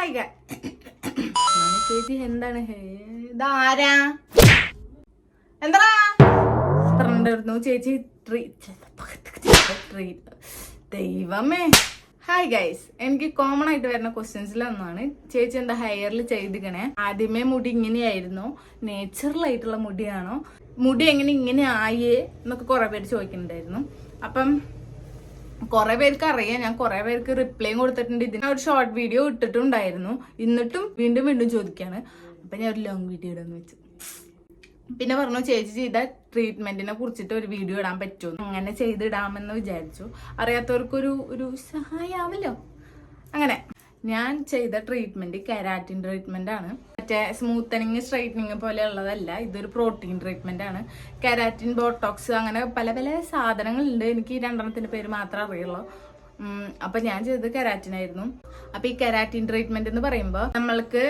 Hi ചേച്ചി എന്താണ്? ഇതാരാ? എന്താ പറഞ്ഞിരുന്നു ചേച്ചി ദൈവമേ. ഹായ് ഗൈസ് എനിക്ക് കോമൺ ആയിട്ട് വരുന്ന ക്വസ്റ്റ്യൻസിൽ ഒന്നാണ്. ചേച്ചി എന്താ ഹെയറിൽ ചെയ്തിക്കണേ ആദ്യമേ മുടി ഇങ്ങനെയായിരുന്നു. നേച്ചുറൽ ആയിട്ടുള്ള മുടിയാണോ? മുടി എങ്ങനെ ഇങ്ങനെ ആയേ എന്നൊക്കെ കുറെ പേര് ചോദിക്കുന്നുണ്ടായിരുന്നു. അപ്പം കുറെ പേർക്ക് അറിയാം. ഞാൻ കുറെ പേർക്ക് റിപ്ലൈയും കൊടുത്തിട്ടുണ്ട്. ഇതിന് ഒരു ഷോർട്ട് വീഡിയോ ഇട്ടിട്ടുണ്ടായിരുന്നു. എന്നിട്ടും വീണ്ടും വീണ്ടും ചോദിക്കുകയാണ് അപ്പൊ ഞാൻ ഒരു ലോങ് വീഡിയോ ഇടാന്ന് വെച്ചു. പിന്നെ പറഞ്ഞു ചേച്ചി ചെയ്ത ട്രീറ്റ്മെന്റിനെ കുറിച്ചിട്ട് ഒരു വീഡിയോ ഇടാൻ പറ്റുമോ? അങ്ങനെ ചെയ്തിടാമെന്ന് വിചാരിച്ചു. അറിയാത്തവർക്കൊരു ഒരു സഹായമാവല്ലോ അങ്ങനെ. ഞാൻ ചെയ്ത ട്രീറ്റ്മെന്റ് കെരാറ്റിൻ ട്രീറ്റ്മെന്റ് ആണ്. മറ്റേ സ്മൂത്തനിങ് സ്ട്രൈറ്റനിങ് പോലെ ഉള്ളതല്ല ഇതൊരു പ്രോട്ടീൻ ട്രീറ്റ്മെന്റ് ആണ്. കെരാറ്റിൻ ബോട്ടോക്സ് അങ്ങനെ പല പല സാധനങ്ങളുണ്ട്. എനിക്ക് രണ്ടെണ്ണത്തിന്റെ പേര് മാത്രമേ അറിയുള്ളൂ. അപ്പൊ ഞാൻ ചെയ്തത് കെരാറ്റിൻ ആയിരുന്നു. അപ്പൊ ഈ കെരാറ്റിൻ ട്രീറ്റ്മെന്റ് എന്ന് പറയുമ്പോൾ നമ്മൾക്ക്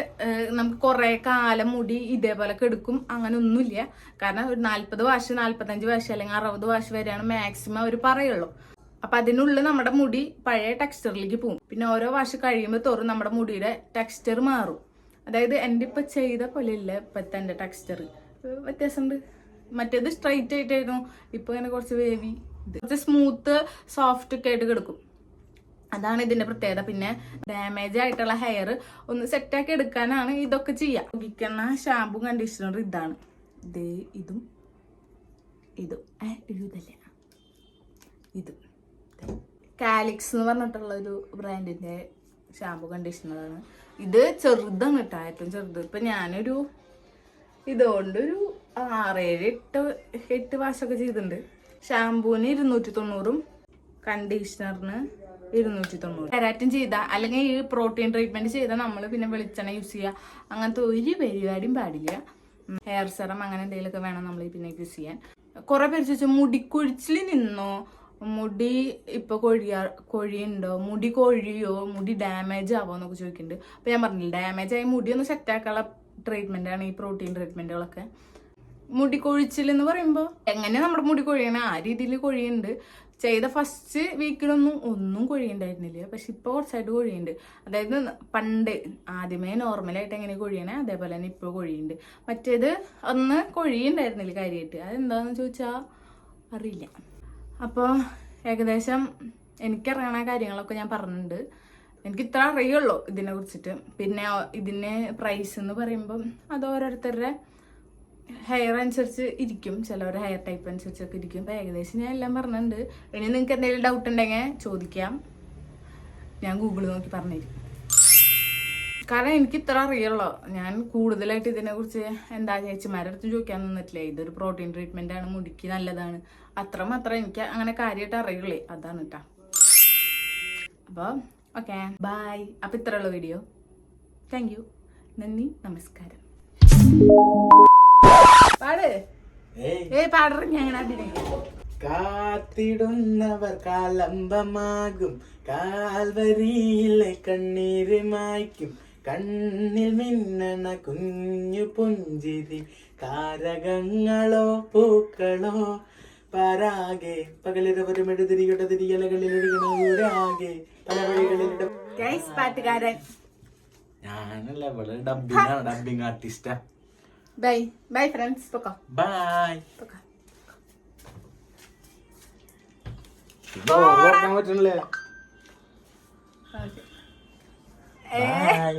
നമുക്ക് കുറെ കാലം മുടി ഇതേപോലെ കെടുക്കും. അങ്ങനെ ഒന്നുമില്ല. കാരണം ഒരു നാല്പത് വാശ് നാല്പത്തഞ്ച് വാശ് അല്ലെങ്കിൽ അറുപത് വാശ് വരെയാണ് മാക്സിമം അവർ പറയുള്ളൂ. അപ്പൊ അതിനുള്ളിൽ നമ്മുടെ മുടി പഴയ ടെക്സ്ചറിലേക്ക് പോകും. പിന്നെ ഓരോ വാഷ് കഴിയുമ്പോൾ തോറും നമ്മുടെ മുടിയുടെ ടെക്സ്ചർ മാറും. അതായത് എന്റെ ഇപ്പൊ ചെയ്ത പോലെ ഇല്ല ഇപ്പത്തെ എന്റെ ടെക്സ്ചർ. വ്യത്യാസമുണ്ട്. മറ്റേത് സ്ട്രൈറ്റ് ആയിട്ടായിരുന്നു. ഇപ്പൊ ഇങ്ങനെ കുറച്ച് വേവി കുറച്ച് സ്മൂത്ത് സോഫ്റ്റ് ഒക്കെ ആയിട്ട് കിടക്കും. അതാണ് ഇതിന്റെ പ്രത്യേകത. പിന്നെ ഡാമേജ് ആയിട്ടുള്ള ഹെയർ ഒന്ന് സെറ്റാക്കി എടുക്കാനാണ് ഇതൊക്കെ ചെയ്യുക ഉപയോഗിക്കുന്ന ഷാമ്പു കണ്ടീഷണർ ഇതാണ്. ദേ ഇതും ഇതും. ഏ ഇതും. കാലിക്സ് എന്ന് പറഞ്ഞിട്ടുള്ള ഒരു ബ്രാൻഡിന്റെ ഷാമ്പു കണ്ടീഷണറാണ് ഇത് ചെറുതാണ് കേട്ടോ ഏറ്റവും ചെറുത്. ഇപ്പൊ ഞാനൊരു ഇതുകൊണ്ടൊരു ആറേഴ് എട്ട് എട്ട് വാശൊക്കെ ചെയ്തിട്ടുണ്ട്. ഷാമ്പൂവിന് ഇരുന്നൂറ്റി തൊണ്ണൂറും കണ്ടീഷണറിന് ഇരുന്നൂറ്റി തൊണ്ണൂറ് കരാറ്റിൻ ചെയ്ത അല്ലെങ്കിൽ ഈ പ്രോട്ടീൻ ട്രീറ്റ്മെന്റ് ചെയ്താൽ നമ്മൾ പിന്നെ വെളിച്ചെണ്ണ യൂസ് ചെയ്യുക അങ്ങനത്തെ ഒരു പരിപാടിയും പാടില്ല. ഹെയർ സെറം അങ്ങനെ എന്തെങ്കിലുമൊക്കെ വേണം നമ്മൾ പിന്നെ യൂസ് ചെയ്യാൻ. കുറെ പേര് ചോദിച്ചാൽ മുടിക്കൊഴിച്ചിൽ നിന്നോ? മുടി ഇപ്പൊ കൊഴിയാ കൊഴിയുണ്ടോ മുടി കൊഴിയോ? മുടി ഡാമേജ് ആവോ എന്നൊക്കെ ചോദിക്കുന്നുണ്ട്. അപ്പൊ ഞാൻ പറഞ്ഞില്ല ഡാമേജ് ആയി മുടി ഒന്ന് സെറ്റ് ആക്കാനുള്ള ട്രീറ്റ്മെന്റ് ആണ് ഈ പ്രോട്ടീൻ ട്രീറ്റ്മെന്റുകളൊക്കെ മുടി കൊഴിച്ചിൽ എന്ന് പറയുമ്പോൾ എങ്ങനെ നമ്മുടെ മുടി കൊഴിയണേ? ആ രീതിയിൽ കൊഴിയുണ്ട് ചെയ്ത ഫസ്റ്റ് വീക്കിലൊന്നും ഒന്നും കൊഴിയുണ്ടായിരുന്നില്ല. പക്ഷെ ഇപ്പോൾ കുറച്ചായിട്ട് കൊഴിയുണ്ട് അതായത് പണ്ട് ആദ്യമേ നോർമലായിട്ട് എങ്ങനെ കൊഴിയണേ അതേപോലെ തന്നെ ഇപ്പോൾ കൊഴിയുണ്ട് മറ്റേത് ഒന്ന് കൊഴിയുണ്ടായിരുന്നില്ല കാര്യമായിട്ട് അതെന്താന്ന് ചോദിച്ചാൽ അറിയില്ല. അപ്പോൾ ഏകദേശം എനിക്കറിയണ കാര്യങ്ങളൊക്കെ ഞാൻ പറഞ്ഞിട്ടുണ്ട്. എനിക്ക് ഇത്ര അറിയുള്ളൂ ഇതിനെ കുറിച്ചിട്ട്. പിന്നെ ഇതിന് പ്രൈസ് എന്ന് പറയുമ്പം അത് ഓരോരുത്തരുടെ ഹെയർ അനുസരിച്ച് ഇരിക്കും. ചിലവരുടെ ഹെയർ ടൈപ്പ് അനുസരിച്ചൊക്കെ ഇരിക്കും. അപ്പം ഏകദേശം ഞാൻ എല്ലാം പറഞ്ഞിട്ടുണ്ട്. ഇനി നിങ്ങൾക്ക് എന്തെങ്കിലും ഡൗട്ട് ഉണ്ടെങ്കിൽ ചോദിക്കാം. ഞാൻ ഗൂഗിൾ നോക്കി പറഞ്ഞുതരും. കാരണം എനിക്ക് ഇത്ര അറിയുള്ളൂ. ഞാൻ കൂടുതലായിട്ട് ഇതിനെ കുറിച്ച് എന്താ ചേച്ചിമാരുടെ അടുത്ത് ചോദിക്കാൻ നിന്നിട്ടില്ല? ഇതൊരു പ്രോട്ടീൻ ട്രീറ്റ്മെന്റ് ആണ് മുടിക്ക് നല്ലതാണ്. അത്ര മാത്രം എനിക്ക് അങ്ങനെ കാര്യമായിട്ട് അറിയുള്ളേ. അതാണ് കേട്ടോ അപ്പോൾ ഓക്കെ ബൈ അപ്പം ഇത്രയുള്ള വീഡിയോ താങ്ക് യു നന്ദി നമസ്കാരം. പാട്. ഏയ്. ഏ പാടറ ഞാൻ അഭിനയിക്കാം കാത്തിടുന്നവർ കാലംബമാകും. കാൽവരിയിലെ കണ്ണീര് മായ്ക്കും. കണ്ണിൽ മിന്നണ കുഞ്ഞു പുഞ്ചിരി താരകങ്ങളോ പൂക്കളോ പരാകെ പകലിരവരും എഴുതിരിയുടെ തിരിയലകളിലിടുകണൂരാകെ പല വഴികളിലിട പാട്ടുകാരൻ. ഞാനല്ല ഇവിടെ ഡബിങ് ഡബിങ് ആർട്ടിസ്റ്റാ ബൈ ബൈ ഫ്രണ്ട്സ് പൊക്കോ. ബൈ പൊക്കോ. ഓർക്കാൻ പറ്റണില്ലേ ഏ ബൈ